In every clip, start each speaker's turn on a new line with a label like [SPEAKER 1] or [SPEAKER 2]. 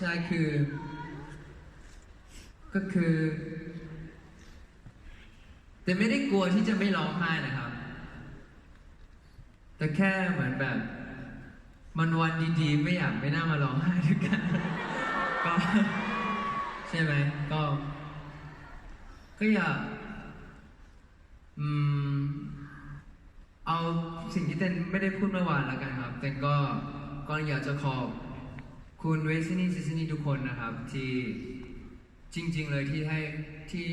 [SPEAKER 1] ช่คือ ก็คือ แต่ไม่ได้กลัวที่จะไม่ร้องไห้นะครับ แต่แค่เหมือนแบบ มันวันดีๆ ไม่อยากไม่น่ามาร้องไห้ด้วยกัน ก็ ใช่ไหมก็ ก็อยากอืมเอาสิ่งที่เต้นไม่ได้พูดเมื่อวานแล้วกันครับเต้นก็ก็อยากจะขอบ คุณเวสนี่ซิสนี่ทุกคนนะครับที่จริง ๆ เลยที่ให้ที่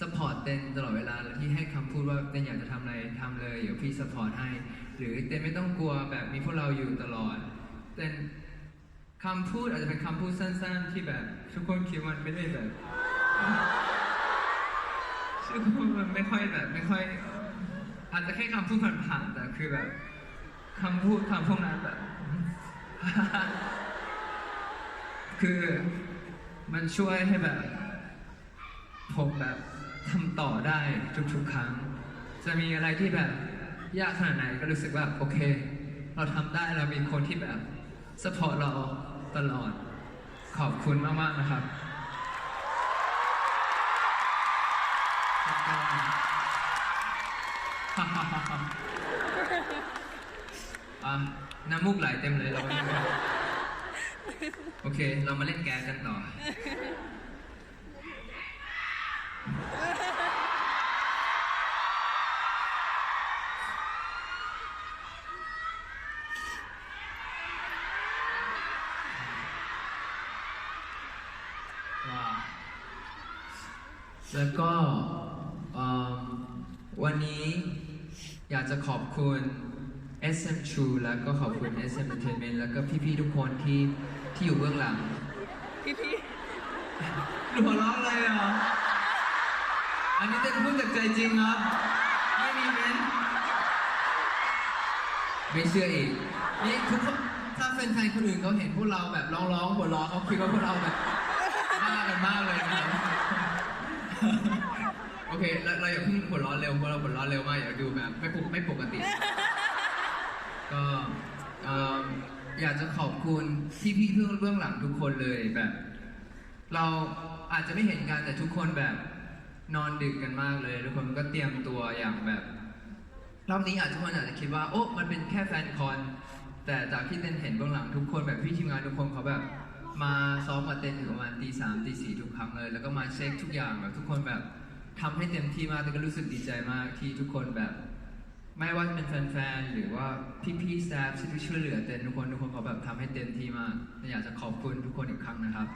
[SPEAKER 1] สปอร์ตเต้นตลอดเวลาและที่ให้คำพูดว่าเต้นอยากจะทำอะไรทำเลยเดี๋ยวพี่สปอร์ตให้ หรือเต้นไม่ต้องกลัวแบบมีพวกเราอยู่ตลอดเต้นคำพูดอาจจะเป็นคำพูดสั้น ๆ ที่แบบทุกคนคิดว่ามันไม่ได้แบบทุกคนมันไม่ค่อยแบบไม่ค่อยอาจจะแค่คำพูดผ่านๆแต่คือแบบคำพูดคำพวกนั้นแบบ คือมันช่วยให้แบบผมแบบทำต่อได้ทุกๆครั้ง จะมีอะไรที่แบบยากขนาดไหนก็รู้สึกว่าโอเค เราทำได้เรามีคนที่แบบสปอร์ตเราตลอดขอบคุณมากๆนะครับน้ำมูกไหลเต็มเลยเราไม่รู้ โอเค เรามาเล่นแกสกันต่อ แล้วก็อืมวันนี้อยากจะขอบคุณ SM True แล้วก็ขอบคุณ SM Entertainment แล้วก็พี่ๆทุกคนที่ ที่อยู่เบื้องหลัง
[SPEAKER 2] พี่พี่
[SPEAKER 1] หัวเราะอะไรอะอันนี้จะพูดจากใจจริงครับ ไม่มีเม้นไม่เชื่ออีก นี่ทุกคนถ้าแฟนๆคนอื่นเขาเห็นพวกเราแบบร้องๆหัวเราะเขาคิดว่าพวกเราแบบบ้ากันมากเลยนะครับ โอเคเราเราอย่าเพิ่งหัวเราะเร็วเพราะเราหัวเราะเร็วมากอย่าดูแบบไม่ปกไม่ปกติ ก็เอิ่ม อยากจะขอบคุณพี่ๆเพื่อนเบื้องหลังทุกคนเลยแบบ เราอาจจะไม่เห็นกันแต่ทุกคนแบบนอนดึกกันมากเลย ทุกคนก็เตรียมตัวอย่างแบบรอบนี้อาจจะทุกคนอาจจะคิดว่า โอ้มันเป็นแค่แฟนคอน แต่จากที่เต้นเห็นเบื้องหลังทุกคนแบบพี่ทีมงานทุกคนเขาแบบ มาซ้อมมาเต้นถึงประมาณตีสามตีสี่ทุกครั้งเลย แล้วก็มาเช็คทุกอย่างแบบทุกคนแบบทำให้เต็มที่มากแต่ก็รู้สึกดีใจมากที่ทุกคนแบบ ไม่ว่าจะเป็นแฟนๆ หรือว่าพี่ๆ สตาฟที่ช่วยเหลือเต้นทุกคนทุกคนเขาแบบทำให้เต็มที่มากอยากจะขอบคุณทุกคนอีกครั้งนะครับ